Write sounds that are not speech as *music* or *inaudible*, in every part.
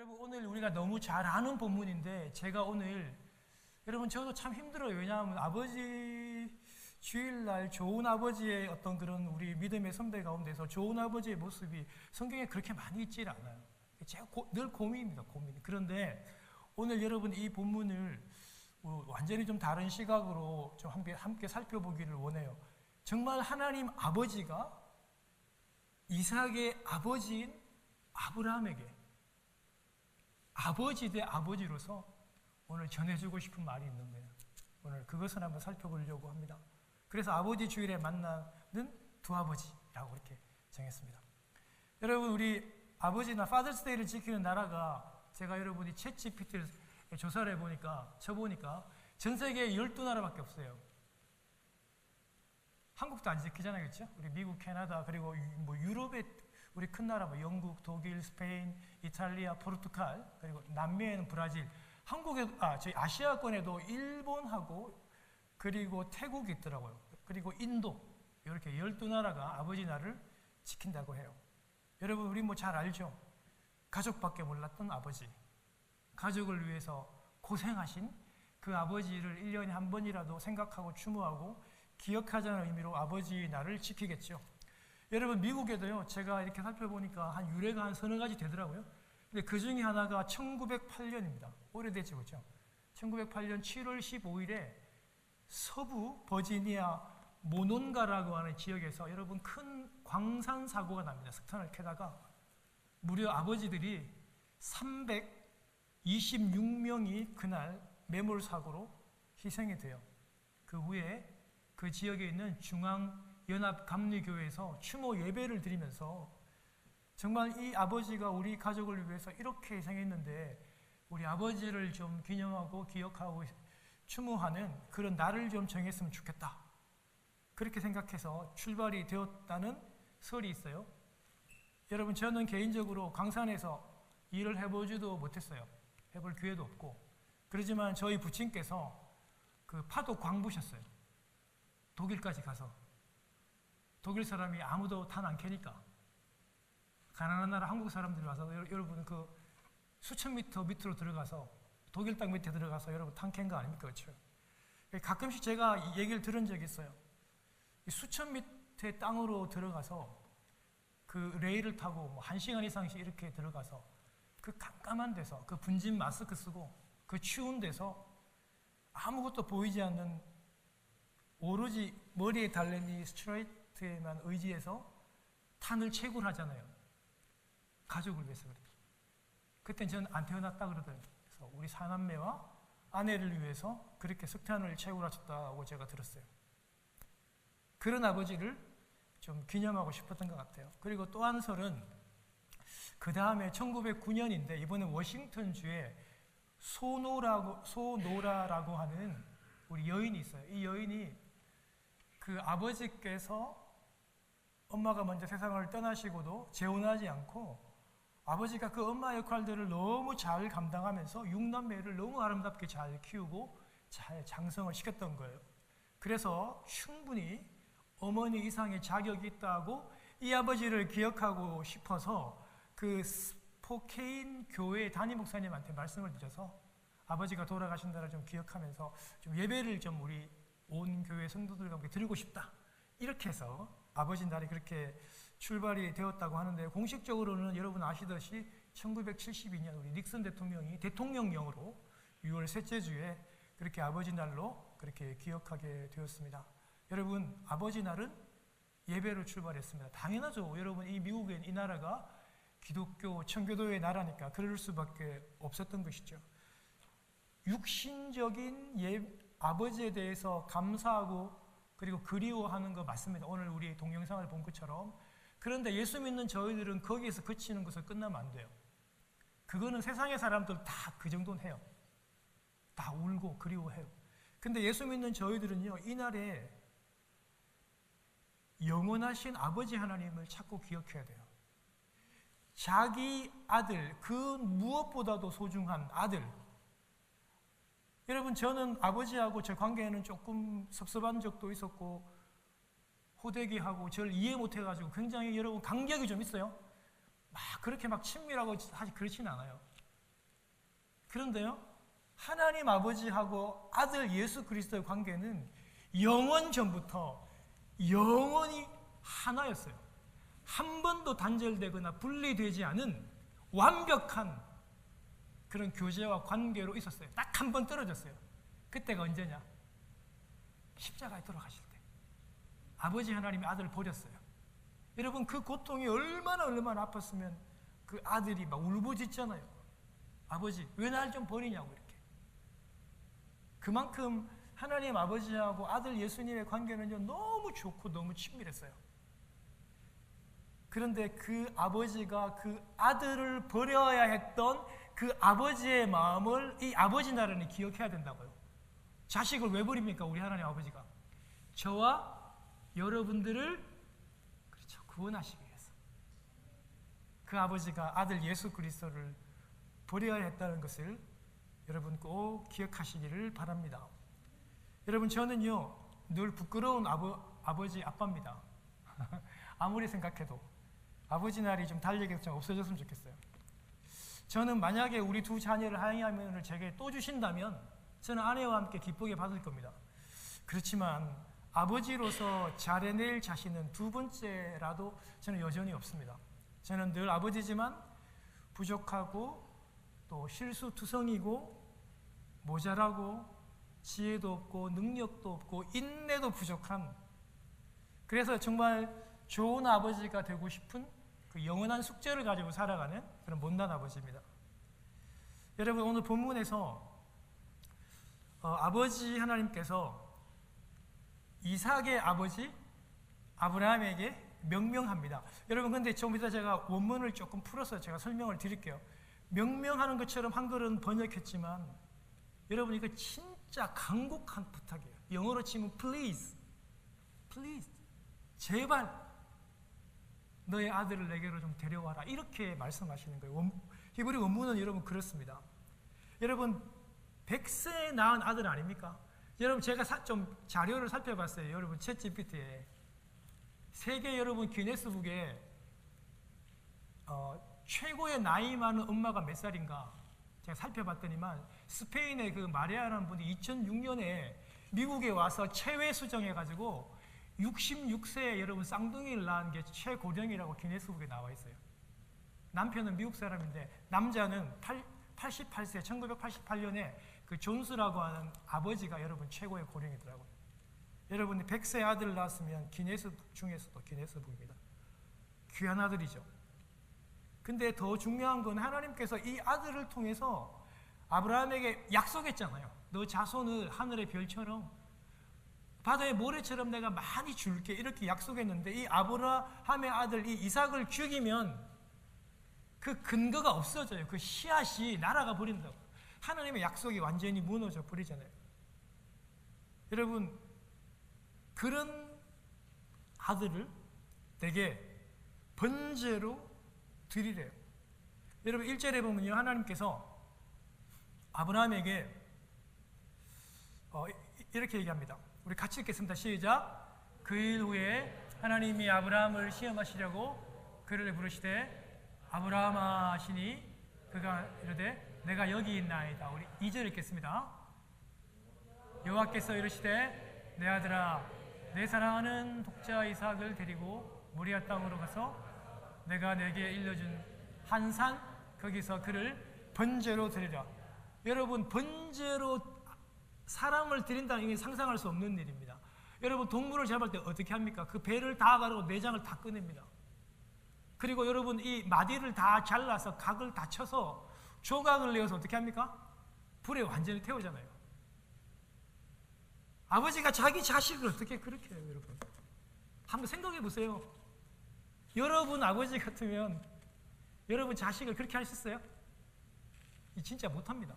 여러분 오늘 우리가 너무 잘 아는 본문인데 제가 오늘 여러분 저도 참 힘들어요. 왜냐하면 아버지 주일날 좋은 아버지의 어떤 그런 우리 믿음의 선배 가운데서 좋은 아버지의 모습이 성경에 그렇게 많이 있질 않아요. 제가 고, 늘 고민입니다. 고민. 그런데 오늘 여러분 이 본문을 어, 완전히 좀 다른 시각으로 좀 함께, 함께 살펴보기를 원해요. 정말 하나님 아버지가 이삭의 아버지인 아브라함에게 아버지 대 아버지로서 오늘 전해주고 싶은 말이 있는 거예요. 오늘 그것을 한번 살펴보려고 합니다. 그래서 아버지 주일에 만나는 두 아버지라고 이렇게 정했습니다. 여러분 우리 아버지나 파더스데이를 지키는 나라가 제가 여러분이 챗 GPT를 조사를 해보니까 쳐보니까 전 세계에 12나라밖에 없어요. 한국도 안 지키잖아요, 그렇죠? 우리 미국, 캐나다 그리고 뭐 유럽의 우리 큰 나라 뭐 영국, 독일, 스페인, 이탈리아, 포르투갈 그리고 남미에는 브라질, 한국에 아 저희 아시아권에도 일본하고 그리고 태국이 있더라고요. 그리고 인도 이렇게 열두 나라가 아버지 나를 지킨다고 해요. 여러분 우리 뭐 잘 알죠? 가족밖에 몰랐던 아버지, 가족을 위해서 고생하신 그 아버지를 1년에 한 번이라도 생각하고 추모하고 기억하자는 의미로 아버지 나를 지키겠죠. 여러분 미국에도요. 제가 이렇게 살펴보니까 한 유래가 한 서너 가지 되더라고요. 근데 그 중에 하나가 1908년입니다. 오래됐죠, 그렇죠? 1908년 7월 15일에 서부 버지니아 모논가라고 하는 지역에서 여러분 큰 광산 사고가 납니다. 석탄을 캐다가 무려 아버지들이 326명이 그날 매몰 사고로 희생이 돼요. 그 후에 그 지역에 있는 중앙 연합 감리교회에서 추모 예배를 드리면서 정말 이 아버지가 우리 가족을 위해서 이렇게 희생했는데 우리 아버지를 좀 기념하고 기억하고 추모하는 그런 날을 좀 정했으면 좋겠다. 그렇게 생각해서 출발이 되었다는 설이 있어요. 여러분 저는 개인적으로 강산에서 일을 해보지도 못했어요. 해볼 기회도 없고 그러지만 저희 부친께서 그 파도 광부셨어요. 독일까지 가서 독일 사람이 아무도 탄 안 캐니까 가난한 나라 한국 사람들이 와서 여러분 그 수천 미터 밑으로 들어가서 독일 땅 밑에 들어가서 여러분 탄 캔 거 아닙니까 그렇죠? 가끔씩 제가 얘기를 들은 적이 있어요. 수천 미터 땅으로 들어가서 그 레일을 타고 뭐 한 시간 이상씩 이렇게 들어가서 그 깜깜한 데서 그 분진 마스크 쓰고 그 추운 데서 아무것도 보이지 않는 오로지 머리에 달린 이 스트레이트 에만 의지해서 탄을 채굴 하잖아요. 가족을 위해서 그래. 그땐 저는 안 태어났다 그러더라고요. 그래서 우리 사남매와 아내를 위해서 그렇게 석탄을 채굴하셨다고 제가 들었어요. 그런 아버지를 좀 기념하고 싶었던 것 같아요. 그리고 또 한 설은 그 다음에 1909년인데 이번에 워싱턴 주에 소노라고 소노라라고 하는 우리 여인이 있어요. 이 여인이 그 아버지께서 엄마가 먼저 세상을 떠나시고도 재혼하지 않고 아버지가 그 엄마 역할들을 너무 잘 감당하면서 육남매를 너무 아름답게 잘 키우고 잘 장성을 시켰던 거예요. 그래서 충분히 어머니 이상의 자격이 있다고 이 아버지를 기억하고 싶어서 그 스포케인 교회 담임 목사님한테 말씀을 드려서 아버지가 돌아가신 날을 좀 기억하면서 좀 예배를 좀 우리 온 교회 성도들과 함께 드리고 싶다. 이렇게 해서 아버지 날이 그렇게 출발이 되었다고 하는데 공식적으로는 여러분 아시듯이 1972년 우리 닉슨 대통령이 대통령령으로 6월 셋째 주에 그렇게 아버지 날로 그렇게 기억하게 되었습니다. 여러분 아버지 날은 예배로 출발했습니다. 당연하죠. 여러분 이 미국엔 이 나라가 기독교 청교도의 나라니까 그럴 수밖에 없었던 것이죠. 육신적인 예, 아버지에 대해서 감사하고 그리고 그리워하는 거 맞습니다. 오늘 우리 동영상을 본 것처럼. 그런데 예수 믿는 저희들은 거기에서 그치는 것을 끝나면 안 돼요. 그거는 세상의 사람들 다 그 정도는 해요. 다 울고 그리워해요. 근데 예수 믿는 저희들은요, 이날에 영원하신 아버지 하나님을 자꾸 기억해야 돼요. 자기 아들, 그 무엇보다도 소중한 아들, 여러분 저는 아버지하고 제 관계에는 조금 섭섭한 적도 있었고 호되기하고 저를 이해 못해가지고 굉장히 여러분 간격이 좀 있어요. 막 그렇게 막 친밀하고 사실 그렇지는 않아요. 그런데요, 하나님 아버지하고 아들 예수 그리스도의 관계는 영원 전부터 영원히 하나였어요. 한 번도 단절되거나 분리되지 않은 완벽한 그런 교제와 관계로 있었어요. 딱 한 번 떨어졌어요. 그때가 언제냐? 십자가에 돌아가실 때. 아버지 하나님이 아들을 버렸어요. 여러분 그 고통이 얼마나 얼마나 아팠으면 그 아들이 막 울부짖잖아요. 아버지 왜 날 좀 버리냐고 이렇게. 그만큼 하나님 아버지하고 아들 예수님의 관계는요 너무 좋고 너무 친밀했어요. 그런데 그 아버지가 그 아들을 버려야 했던 그 아버지의 마음을 이 아버지 나라는 기억해야 된다고요. 자식을 왜 버립니까? 우리 하나님 아버지가. 저와 여러분들을 그렇죠. 구원하시기 위해서. 그 아버지가 아들 예수 그리스도를 버려야 했다는 것을 여러분 꼭 기억하시기를 바랍니다. 여러분 저는요 늘 부끄러운 아버, 아버지 아빠입니다. *laughs* 아무리 생각해도 아버지 날이 좀 달력에서 좀 없어졌으면 좋겠어요. 저는 만약에 우리 두 자녀를 하양하면을 제게 또 주신다면 저는 아내와 함께 기쁘게 받을 겁니다. 그렇지만 아버지로서 잘해낼 자신은 두 번째라도 저는 여전히 없습니다. 저는 늘 아버지지만 부족하고 또 실수투성이고 모자라고 지혜도 없고 능력도 없고 인내도 부족한 그래서 정말 좋은 아버지가 되고 싶은 그 영원한 숙제를 가지고 살아가는 그런 못난 아버지입니다. 여러분 오늘 본문에서 어, 아버지 하나님께서 이삭의 아버지 아브라함에게 명명합니다. 여러분 근데 좀 이따 제가 원문을 조금 풀어서 제가 설명을 드릴게요. 명명하는 것처럼 한글은 번역했지만 여러분 이거 진짜 간곡한 부탁이에요. 영어로 치면 please, please, 제발 너의 아들을 내게로 좀 데려와라 이렇게 말씀하시는 거예요. 원, 히브리 원문은 여러분 그렇습니다. 여러분 100세 낳은 아들 아닙니까? 여러분 제가 사, 좀 자료를 살펴봤어요. 여러분 챗 GPT에 세계 여러분 기네스북에 어, 최고의 나이 많은 엄마가 몇 살인가 제가 살펴봤더니만 스페인의 그 마리아라는 분이 2006년에 미국에 와서 체외 수정해가지고 66세에 여러분 쌍둥이를 낳은 게 최고령이라고 기네스북에 나와 있어요. 남편은 미국 사람인데 남자는 8, 88세 1988년에 그 존스라고 하는 아버지가 여러분 최고의 고령이더라고요. 여러분이 100세 아들을 낳았으면 기네스북 중에서도 기네스북입니다. 귀한 아들이죠. 근데 더 중요한 건 하나님께서 이 아들을 통해서 아브라함에게 약속했잖아요. 너 자손을 하늘의 별처럼 바다의 모래처럼 내가 많이 줄게 이렇게 약속했는데 이 아브라함의 아들 이 이삭을 죽이면 그 근거가 없어져요. 그 씨앗이 날아가 버린다고. 하나님의 약속이 완전히 무너져 버리잖아요. 여러분 그런 아들을 내게 번제로 드리래요. 여러분 1절에 보면요. 하나님께서 아브라함에게 어, 이렇게 얘기합니다. 우리 같이 읽겠습니다. 시작. 그 일 후에 하나님이 아브라함을 시험하시려고 그를 부르시되 아브라함아 하시니 그가 이르되 내가 여기 있나이다. 우리 2절 읽겠습니다. 여호와께서 이르시되 내 아들아 내 사랑하는 독자 이삭을 데리고 모리아 땅으로 가서 내가 내게 일러준 한산 거기서 그를 번제로 드리라. 여러분 번제로 사람을 드린다는 게 상상할 수 없는 일입니다. 여러분 동물을 잡을 때 어떻게 합니까? 그 배를 다 가르고 내장을 다 꺼냅니다. 그리고 여러분 이 마디를 다 잘라서 각을 다 쳐서 조각을 내어서 어떻게 합니까? 불에 완전히 태우잖아요. 아버지가 자기 자식을 어떻게 그렇게 해요, 여러분? 한번 생각해 보세요. 여러분 아버지 같으면 여러분 자식을 그렇게 하셨어요? 진짜 못합니다.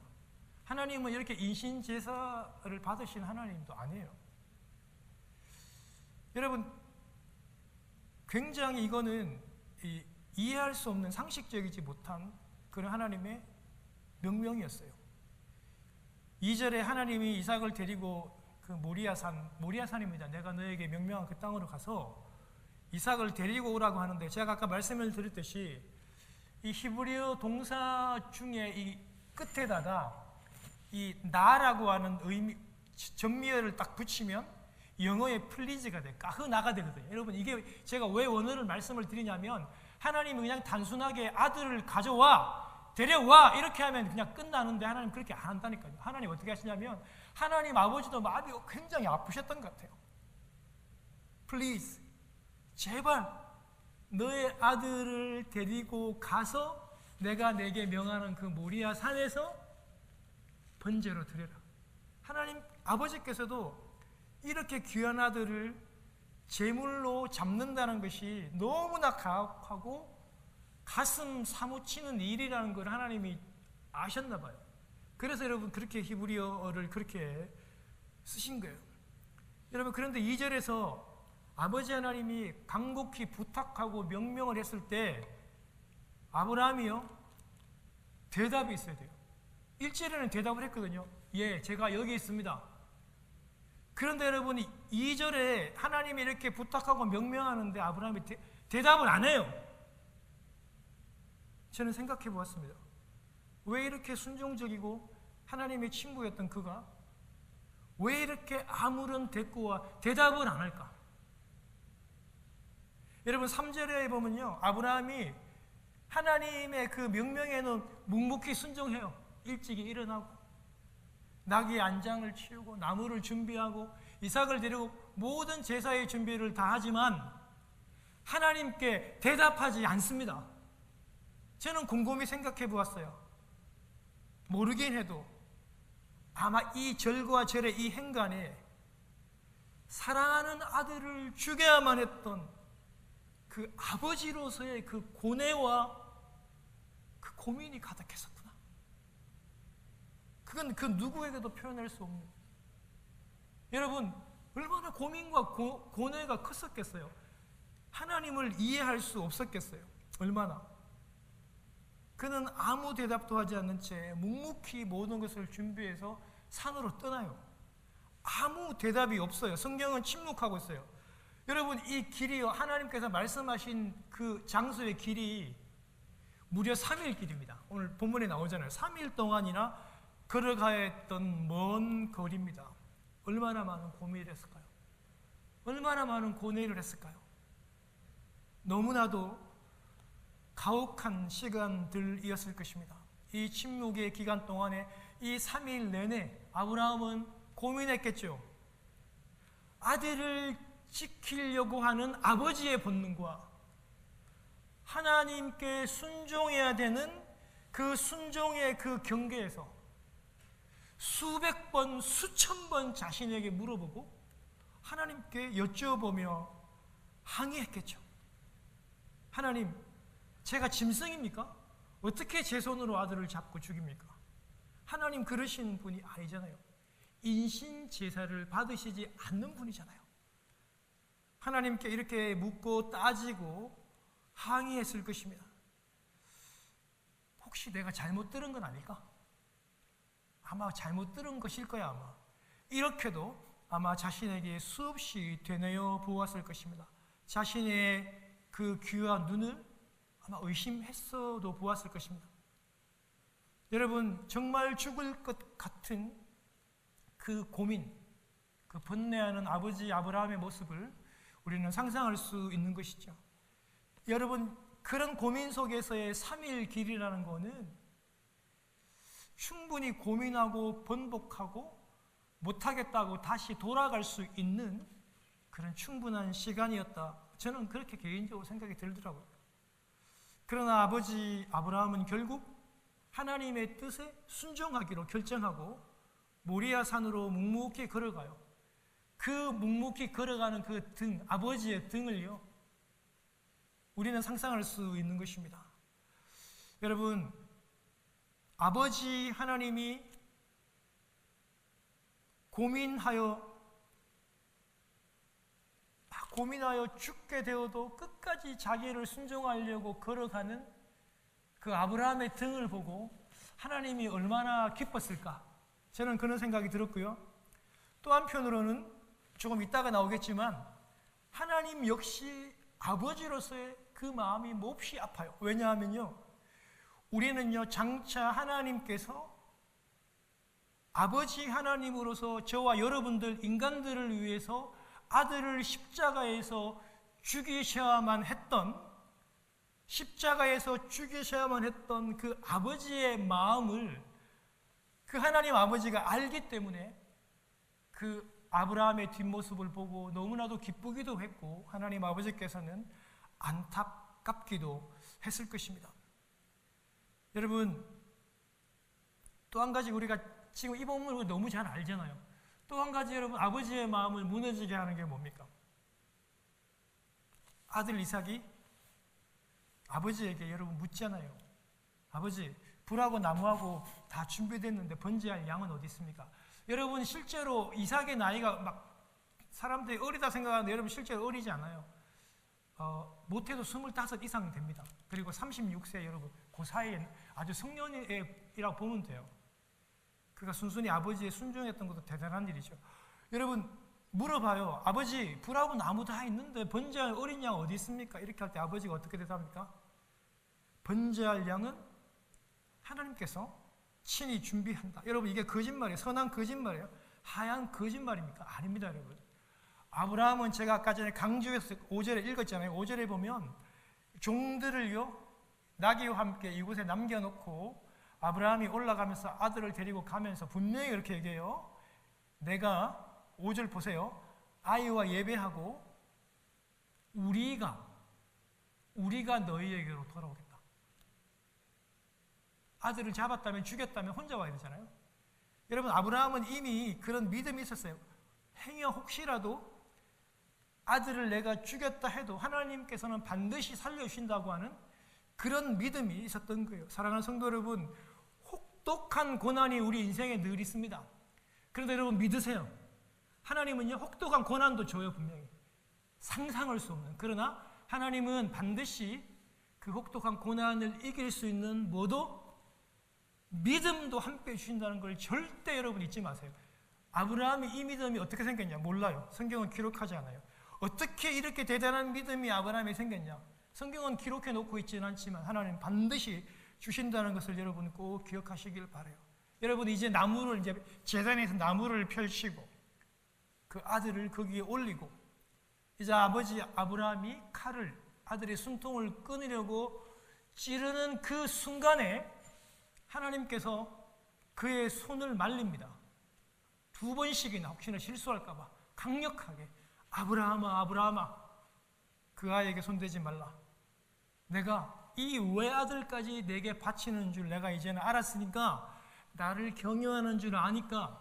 하나님은 이렇게 인신 제사를 받으신 하나님도 아니에요. 여러분 굉장히 이거는 이해할 수 없는 상식적이지 못한 그런 하나님의 명령이었어요. 2절에 하나님이 이삭을 데리고 그 모리아산, 모리아산입니다. 내가 너에게 명명한 그 땅으로 가서 이삭을 데리고 오라고 하는데 제가 아까 말씀을 드렸듯이 이 히브리어 동사 중에 이 끝에다가 이 나라고 하는 의미 전미어를 딱 붙이면 영어의 플리즈가 돼 까흐나가 되거든요. 여러분 이게 제가 왜 원어를 말씀을 드리냐면 하나님이 그냥 단순하게 아들을 가져와 데려와 이렇게 하면 그냥 끝나는데 하나님 그렇게 안 한다니까요. 하나님 어떻게 하시냐면 하나님 아버지도 마음이 굉장히 아프셨던 것 같아요. Please 제발 너의 아들을 데리고 가서 내가 내게 명하는 그 모리아 산에서 번제로 드려라. 하나님 아버지께서도 이렇게 귀한 아들을 제물로 잡는다는 것이 너무나 가혹하고 가슴 사무치는 일이라는 걸 하나님이 아셨나 봐요. 그래서 여러분 그렇게 히브리어를 그렇게 쓰신 거예요. 여러분 그런데 2절에서 아버지 하나님이 간곡히 부탁하고 명령을 했을 때 아브라함이요 대답이 있어야 돼요. 1절에는 대답을 했거든요. 예, 제가 여기 있습니다. 그런데 여러분 2절에 하나님이 이렇게 부탁하고 명명하는데 아브라함이 대, 대답을 안 해요. 저는 생각해 보았습니다. 왜 이렇게 순종적이고 하나님의 친구였던 그가 왜 이렇게 아무런 대꾸와 대답을 안 할까? 여러분 3절에 보면요. 아브라함이 하나님의 그 명령에는 묵묵히 순종해요. 일찍이 일어나고 나귀 안장을 치우고 나무를 준비하고 이삭을 데리고 모든 제사의 준비를 다 하지만 하나님께 대답하지 않습니다. 저는 곰곰이 생각해 보았어요. 모르긴 해도 아마 이 절과 절의 이 행간에 사랑하는 아들을 죽여야만 했던 그 아버지로서의 그 고뇌와 그 고민이 가득했었구나. 그건 그 누구에게도 표현할 수 없는. 여러분, 얼마나 고민과 고, 고뇌가 컸었겠어요. 하나님을 이해할 수 없었겠어요. 얼마나. 그는 아무 대답도 하지 않는 채 묵묵히 모든 것을 준비해서 산으로 떠나요. 아무 대답이 없어요. 성경은 침묵하고 있어요. 여러분 이 길이요 하나님께서 말씀하신 그 장소의 길이 무려 3일 길입니다. 오늘 본문에 나오잖아요. 3일 동안이나 걸어가야 했던 먼 거리입니다. 얼마나 많은 고민을 했을까요? 얼마나 많은 고뇌를 했을까요? 너무나도 가혹한 시간들이었을 것입니다. 이 침묵의 기간 동안에 이 3일 내내 아브라함은 고민했겠죠. 아들을 지키려고 하는 아버지의 본능과 하나님께 순종해야 되는 그 순종의 그 경계에서 수백 번, 수천 번 자신에게 물어보고 하나님께 여쭤보며 항의했겠죠. 하나님, 제가 짐승입니까? 어떻게 제 손으로 아들을 잡고 죽입니까? 하나님 그러시는 분이 아니잖아요. 인신 제사를 받으시지 않는 분이잖아요. 하나님께 이렇게 묻고 따지고 항의했을 것입니다. 혹시 내가 잘못 들은 건 아닐까? 아마 잘못 들은 것일 거야, 아마. 이렇게도 아마 자신에게 수없이 되뇌어 보았을 것입니다. 자신의 그 귀와 눈을 아마 의심했어도 보았을 것입니다. 여러분, 정말 죽을 것 같은 그 고민, 그 번뇌하는 아버지 아브라함의 모습을 우리는 상상할 수 있는 것이죠. 여러분, 그런 고민 속에서의 3일 길이라는 것은 충분히 고민하고 번복하고 못하겠다고 다시 돌아갈 수 있는 그런 충분한 시간이었다. 저는 그렇게 개인적으로 생각이 들더라고요. 그러나 아버지 아브라함은 결국 하나님의 뜻에 순종하기로 결정하고 모리아 산으로 묵묵히 걸어가요. 그 묵묵히 걸어가는 그 등, 아버지의 등을요, 우리는 상상할 수 있는 것입니다. 여러분, 아버지 하나님이 고민하여 고민하여 죽게 되어도 끝까지 자기를 순종하려고 걸어가는 그 아브라함의 등을 보고 하나님이 얼마나 기뻤을까? 저는 그런 생각이 들었고요. 또 한편으로는 조금 이따가 나오겠지만 하나님 역시 아버지로서의 그 마음이 몹시 아파요. 왜냐하면요. 우리는요, 장차 하나님께서 아버지 하나님으로서 저와 여러분들 인간들을 위해서 아들을 십자가에서 죽이셔야만 했던 십자가에서 죽이셔야만 했던 그 아버지의 마음을 그 하나님 아버지가 알기 때문에 그 아브라함의 뒷모습을 보고 너무나도 기쁘기도 했고 하나님 아버지께서는 안타깝기도 했을 것입니다. 여러분 또 한 가지 우리가 지금 이 본문을 너무 잘 알잖아요. 또 한 가지 여러분 아버지의 마음을 무너지게 하는 게 뭡니까? 아들 이삭이 아버지에게 여러분 묻잖아요. 아버지 불하고 나무하고 다 준비됐는데 번제할 양은 어디 있습니까? 여러분 실제로 이삭의 나이가 막 사람들이 어리다 생각하는데 여러분 실제로 어리지 않아요. 어, 못해도 25 이상 됩니다. 그리고 36세 여러분 그 사이에 아주 성년이라고 보면 돼요. 그가 순순히 아버지의 순종했던 것도 대단한 일이죠. 여러분 물어봐요. 아버지 불하고 나무 다 있는데 번제할 어린 양 어디 있습니까? 이렇게 할 때 아버지가 어떻게 대답합니까? 번제할 양은 하나님께서 친히 준비한다. 여러분 이게 거짓말이에요. 선한 거짓말이에요. 하얀 거짓말입니까? 아닙니다, 여러분. 아브라함은 제가 아까 전에 강조해서 5절에 읽었잖아요. 5절에 보면 종들을요 나귀와 함께 이곳에 남겨놓고 아브라함이 올라가면서 아들을 데리고 가면서 분명히 이렇게 얘기해요. 내가 5절 보세요. 아이와 예배하고 우리가 우리가 너희에게로 돌아오겠다. 아들을 잡았다면 죽였다면 혼자 와야 되잖아요. 여러분 아브라함은 이미 그런 믿음이 있었어요. 행여 혹시라도 아들을 내가 죽였다 해도 하나님께서는 반드시 살려주신다고 하는 그런 믿음이 있었던 거예요. 사랑하는 성도 여러분, 혹독한 고난이 우리 인생에 늘 있습니다. 그런데 여러분 믿으세요. 하나님은요, 혹독한 고난도 줘요, 분명히. 상상할 수 없는. 그러나 하나님은 반드시 그 혹독한 고난을 이길 수 있는 뭐도 믿음도 함께 주신다는 걸 절대 여러분 잊지 마세요. 아브라함이 이 믿음이 어떻게 생겼냐? 몰라요. 성경은 기록하지 않아요. 어떻게 이렇게 대단한 믿음이 아브라함에 생겼냐? 성경은 기록해 놓고 있지는 않지만 하나님 반드시 주신다는 것을 여러분 꼭 기억하시길 바래요. 여러분 이제 나무를 이제 재단에서 나무를 펼치고 그 아들을 거기에 올리고 이제 아버지 아브라함이 칼을 아들의 숨통을 끊으려고 찌르는 그 순간에 하나님께서 그의 손을 말립니다. 두 번씩이나 혹시나 실수할까봐 강력하게 아브라함아 아브라함아 그 아이에게 손대지 말라. 내가 이 외아들까지 내게 바치는 줄 내가 이제는 알았으니까 나를 경외하는 줄 아니까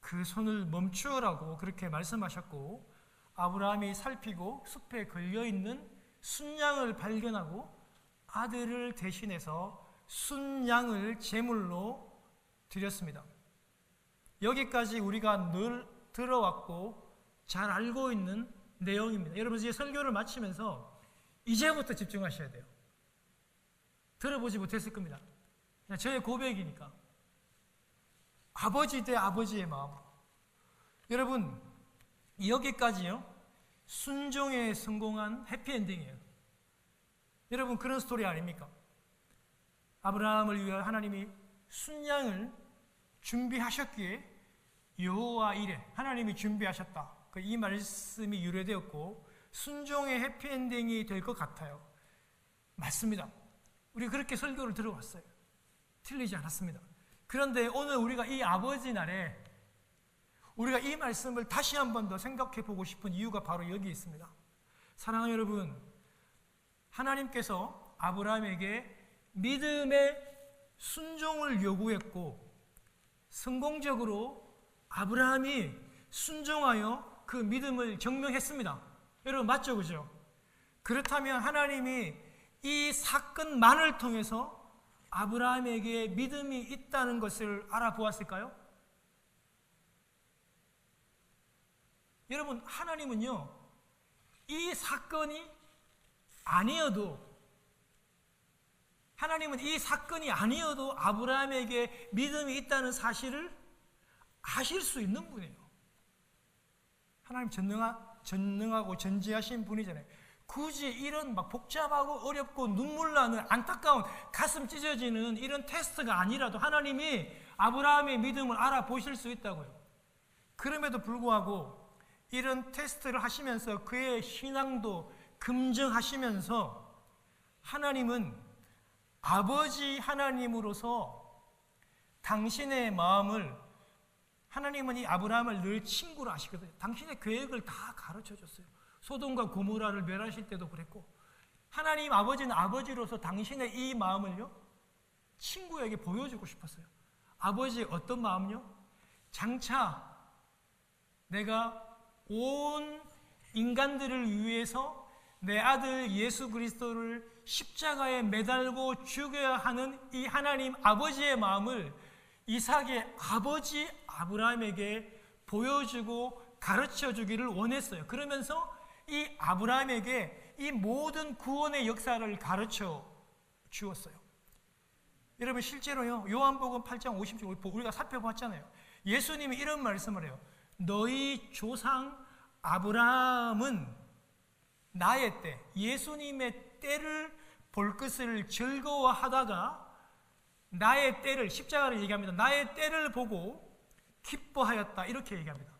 그 손을 멈추라고 그렇게 말씀하셨고 아브라함이 살피고 숲에 걸려 있는 순양을 발견하고 아들을 대신해서 순양을 제물로 드렸습니다. 여기까지 우리가 늘 들어왔고 잘 알고 있는 내용입니다. 여러분 이제 설교를 마치면서 이제부터 집중하셔야 돼요. 들어보지 못했을 겁니다. 저의 고백이니까. 아버지 대 아버지의 마음. 여러분, 여기까지요. 순종에 성공한 해피엔딩이에요. 여러분, 그런 스토리 아닙니까? 아브라함을 위하여 하나님이 순양을 준비하셨기에 여호와 이래 하나님이 준비하셨다. 그 이 말씀이 유래되었고 순종의 해피엔딩이 될 것 같아요. 맞습니다. 우리 그렇게 설교를 들어왔어요. 틀리지 않았습니다. 그런데 오늘 우리가 이 아버지 날에 우리가 이 말씀을 다시 한 번 더 생각해 보고 싶은 이유가 바로 여기 있습니다. 사랑하는 여러분, 하나님께서 아브라함에게 믿음의 순종을 요구했고 성공적으로 아브라함이 순종하여 그 믿음을 증명했습니다. 여러분 맞죠, 그죠? 그렇다면 하나님이 이 사건만을 통해서 아브라함에게 믿음이 있다는 것을 알아보았을까요? 여러분, 하나님은요, 이 사건이 아니어도, 하나님은 이 사건이 아니어도 아브라함에게 믿음이 있다는 사실을 아실 수 있는 분이에요. 하나님 전능하, 전능하고 전지하신 분이잖아요. 굳이 이런 막 복잡하고 어렵고 눈물 나는 안타까운 가슴 찢어지는 이런 테스트가 아니라도 하나님이 아브라함의 믿음을 알아보실 수 있다고요. 그럼에도 불구하고 이런 테스트를 하시면서 그의 신앙도 금정하시면서 하나님은 아버지 하나님으로서 당신의 마음을 하나님은 이 아브라함을 늘 친구로 하시거든요. 당신의 계획을 다 가르쳐 줬어요. 소돔과 고모라를 멸하실 때도 그랬고 하나님 아버지는 아버지로서 당신의 이 마음을요 친구에게 보여주고 싶었어요. 아버지의 어떤 마음요? 장차 내가 온 인간들을 위해서 내 아들 예수 그리스도를 십자가에 매달고 죽여야 하는 이 하나님 아버지의 마음을 이삭의 아버지 아브라함에게 보여주고 가르쳐 주기를 원했어요. 그러면서 이 아브라함에게 이 모든 구원의 역사를 가르쳐 주었어요. 여러분 실제로요. 요한복음 8장 50절 우리가 살펴봤잖아요. 예수님이 이런 말씀을 해요. 너희 조상 아브라함은 나의 때, 예수님의 때를 볼 것을 즐거워하다가 나의 때를 십자가를 얘기합니다. 나의 때를 보고 기뻐하였다 이렇게 얘기합니다.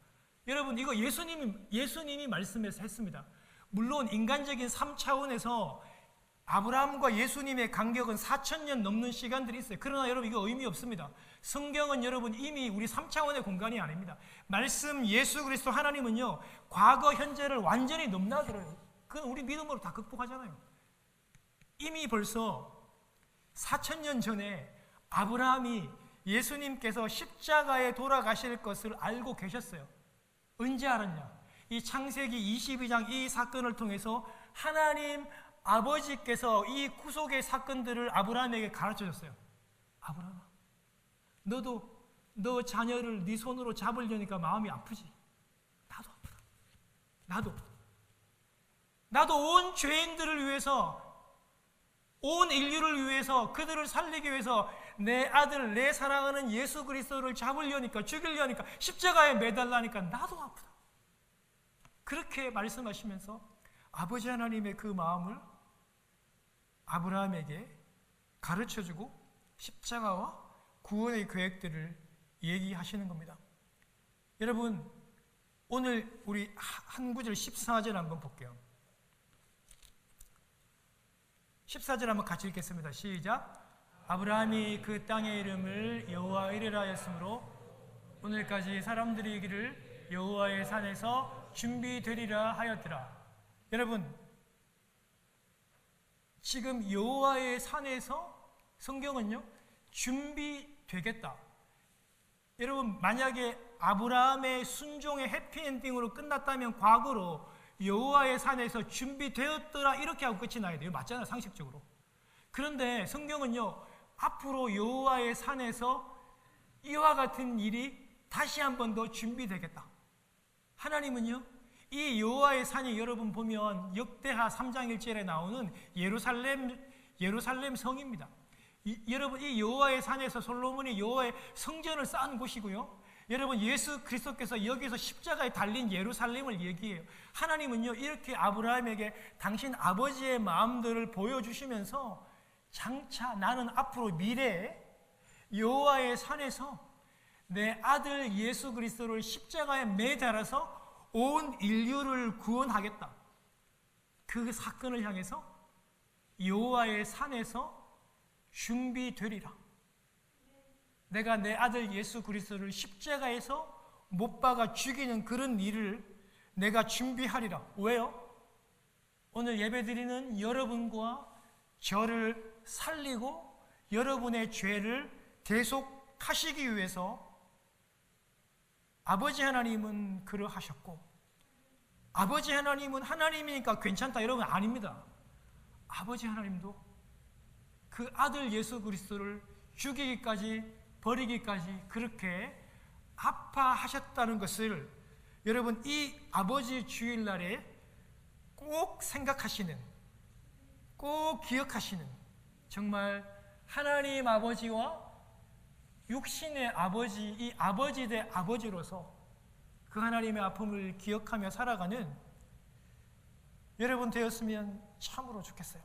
여러분 이거 예수님이 예수님이 말씀해서 했습니다. 물론 인간적인 3차원에서 아브라함과 예수님의 간격은 4천 년 넘는 시간들이 있어요. 그러나 여러분 이거 의미 없습니다. 성경은 여러분 이미 우리 3차원의 공간이 아닙니다. 말씀 예수 그리스도 하나님은요. 과거 현재를 완전히 넘나들어요. 그건 우리 믿음으로 다 극복하잖아요. 이미 벌써 4천 년 전에 아브라함이 예수님께서 십자가에 돌아가실 것을 알고 계셨어요. 언제 알았냐? 이 창세기 22장 이 사건을 통해서 하나님 아버지께서 이 구속의 사건들을 아브라함에게 가르쳐 줬어요. 아브라함아, 너도 너 자녀를 네 손으로 잡으려니까 마음이 아프지. 나도 아프다. 나도. 나도 온 죄인들을 위해서 온 인류를 위해서 그들을 살리기 위해서 내 아들, 내 사랑하는 예수 그리스도를 잡으려니까 죽이려니까 십자가에 매달라니까 나도 아프다. 그렇게 말씀하시면서 아버지 하나님의 그 마음을 아브라함에게 가르쳐 주고 십자가와 구원의 계획들을 얘기하시는 겁니다. 여러분, 오늘 우리 한 구절 14절 한번 볼게요. 14절 한번 같이 읽겠습니다. 시작. 아브라함이 그 땅의 이름을 여호와 이레라 하였으므로 오늘까지 사람들이 이기를 여호와의 산에서 준비되리라 하였더라. 여러분 지금 여호와의 산에서 성경은요 준비되겠다. 여러분 만약에 아브라함의 순종의 해피엔딩으로 끝났다면 과거로 여호와의 산에서 준비되었더라 이렇게 하고 끝이 나야 돼요. 맞잖아요 상식적으로. 그런데 성경은요 앞으로 여호와의 산에서 이와 같은 일이 다시 한 번 더 준비되겠다. 하나님은요, 이 여호와의 산이 여러분 보면 역대하 3장 1절에 나오는 예루살렘 예루살렘 성입니다. 이, 여러분 이 여호와의 산에서 솔로몬이 여호와의 성전을 쌓은 곳이고요. 여러분 예수 그리스도께서 여기서 십자가에 달린 예루살렘을 얘기해요. 하나님은요 이렇게 아브라함에게 당신 아버지의 마음들을 보여주시면서 장차 나는 앞으로 미래에 여호와의 산에서 내 아들 예수 그리스도를 십자가에 매달아서 온 인류를 구원하겠다. 그 사건을 향해서 여호와의 산에서 준비되리라. 내가 내 아들 예수 그리스도를 십자가에서 못 박아 죽이는 그런 일을 내가 준비하리라. 왜요? 오늘 예배드리는 여러분과 저를 살리고 여러분의 죄를 대속하시기 위해서 아버지 하나님은 그러하셨고 아버지 하나님은 하나님이니까 괜찮다 여러분 아닙니다. 아버지 하나님도 그 아들 예수 그리스도를 죽이기까지 버리기까지 그렇게 아파하셨다는 것을 여러분 이 아버지 주일날에 꼭 생각하시는 꼭 기억하시는 정말 하나님 아버지와 육신의 아버지, 이 아버지 대 아버지로서 그 하나님의 아픔을 기억하며 살아가는 여러분 되었으면 참으로 좋겠어요.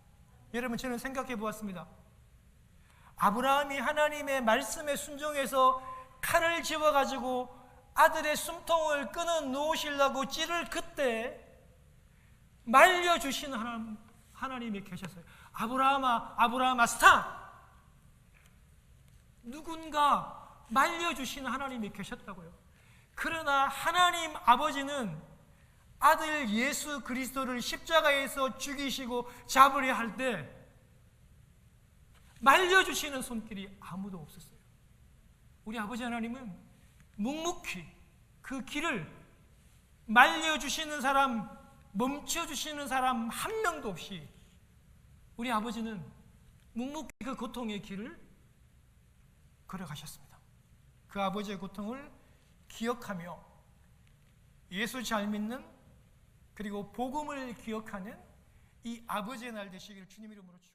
여러분 저는 생각해 보았습니다. 아브라함이 하나님의 말씀에 순종해서 칼을 집어 가지고 아들의 숨통을 끊어 놓으시려고 찌를 그때 말려 주신 하나님 하나님이 계셨어요. 아브라함아 아브라함아 스탑. 누군가 말려 주신 하나님이 계셨다고요. 그러나 하나님 아버지는 아들 예수 그리스도를 십자가에서 죽이시고 잡으려 할 때 말려주시는 손길이 아무도 없었어요. 우리 아버지 하나님은 묵묵히 그 길을 말려주시는 사람, 멈춰 주시는 사람 한 명도 없이 우리 아버지는 묵묵히 그 고통의 길을 걸어가셨습니다. 그 아버지의 고통을 기억하며 예수 잘 믿는 그리고 복음을 기억하는 이 아버지의 날 되시기를 주님 이름으로 축원합니다.